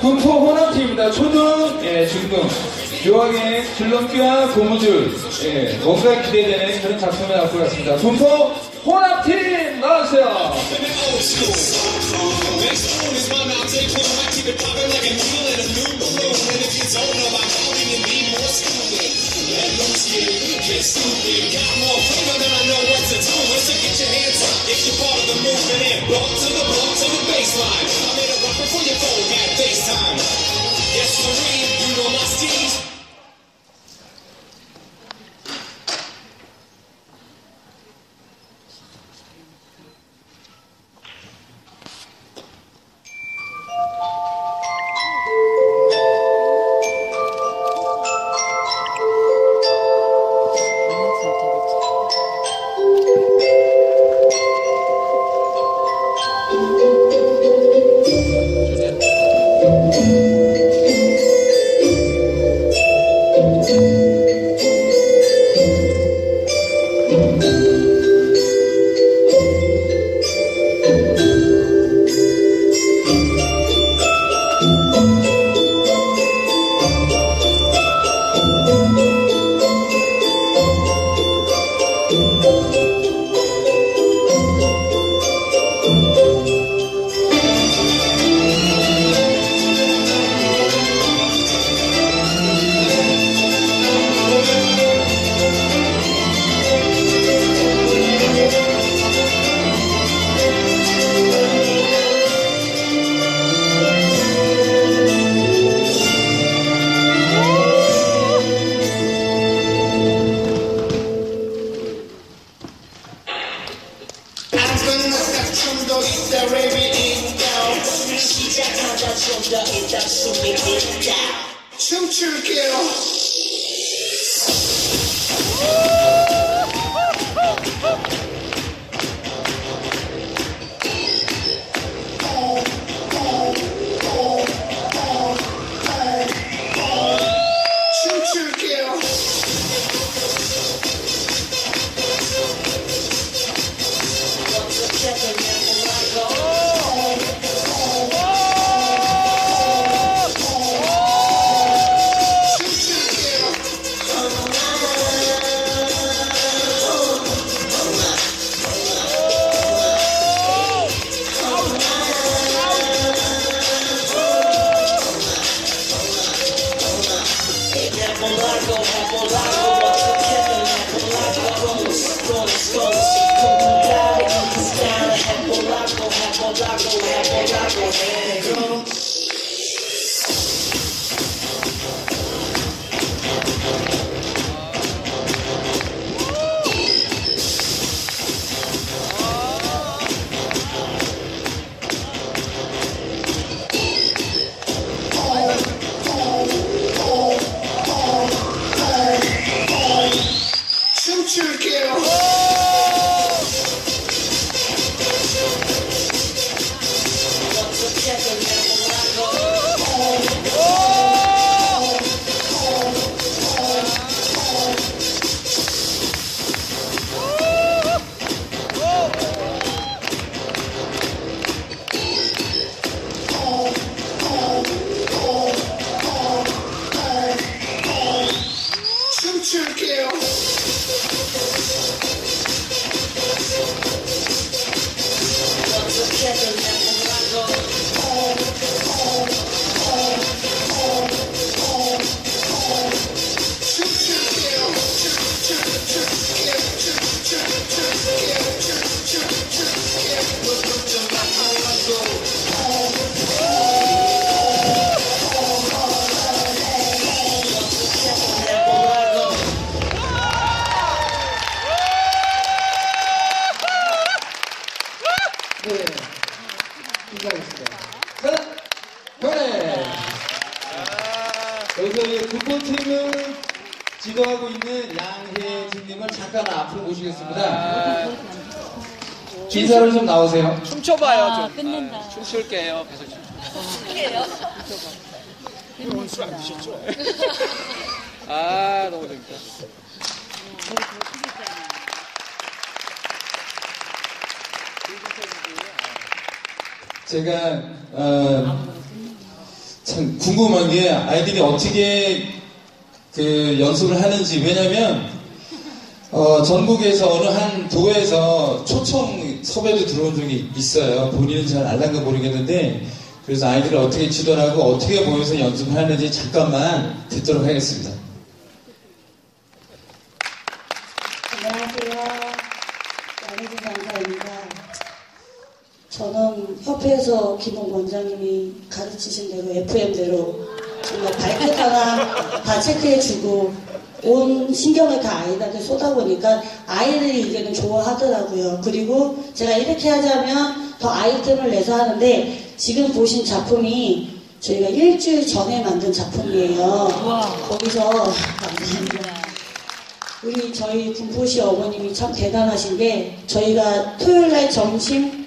군포 호남팀입니다. 초등, 예, 중등. 묘하게 줄넘기와 고무줄, 예, 뭔가 기대되는 그런 작품을 나올 것 같습니다. 군포 호남팀 나와주세요. 좀더 있다 랩이 있다. 시작하자 좀더 일단 숨이 있다. 춤출게요 해보라고 해보라고 해보라 고 네. 인사하겠습니다. 자, 노래! 여기서 이제 군포팀을 지도하고 있는 양혜진님을 잠깐 앞으로 모시겠습니다. 인사를 좀 나오세요. 춤춰봐요 아, 좀. 끝낸다. 아, 춤출게요. 계속 춤. 아 너무 재밌다. 제가 어, 참참 궁금한 게 아이들이 어떻게 그 연습을 하는지 왜냐면 어, 전국에서 어느 한 도에서 초청 섭외도 들어온 적이 있어요. 본인은 잘 알란가 모르겠는데 그래서 아이들을 어떻게 지도하고 어떻게 모여서 연습을 하는지 잠깐만 듣도록 하겠습니다. 안녕하세요. 양혜진 강사입니다. 협회에서 김홍 원장님이 가르치신 대로 FM대로 정말 발끝하나 다 체크해주고 온 신경을 다 아이들한테 쏟아보니까 아이들이 이제는 좋아하더라고요. 그리고 제가 이렇게 하자면 더 아이템을 내서 하는데 지금 보신 작품이 저희가 일주일 전에 만든 작품이에요. 거기서 감사합니다. 우리 저희 군포시 어머님이 참 대단하신 게 저희가 토요일 날 점심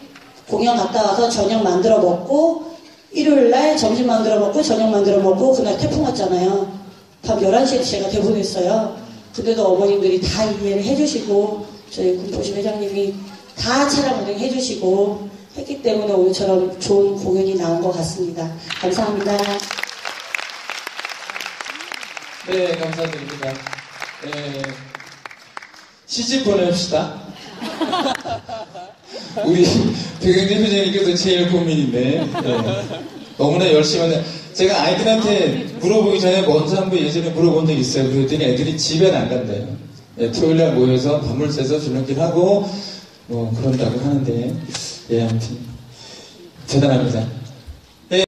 공연 갔다 와서 저녁 만들어 먹고 일요일 날 점심 만들어 먹고 저녁 만들어 먹고 그날 태풍 왔잖아요. 밤 11시에 제가 대본했어요. 근데도 어머님들이 다 이해를 해주시고 저희 군포시 회장님이 다 촬영 운행 해 주시고 했기 때문에 오늘처럼 좋은 공연이 나온 것 같습니다. 감사합니다. 네, 감사드립니다. 네, 시집 보냅시다. 우리 백영진 회장님께서 제일 고민인데 네. 너무나 열심히 하는 제가 아이들한테 물어보기 전에 먼저 한번 예전에 물어본 적 있어요. 그랬더니 애들이 집에 안 간대요. 네, 토요일날 모여서 밤을 새서 줄넘기를 하고 뭐 그런다고 하는데 예 아무튼 대단합니다.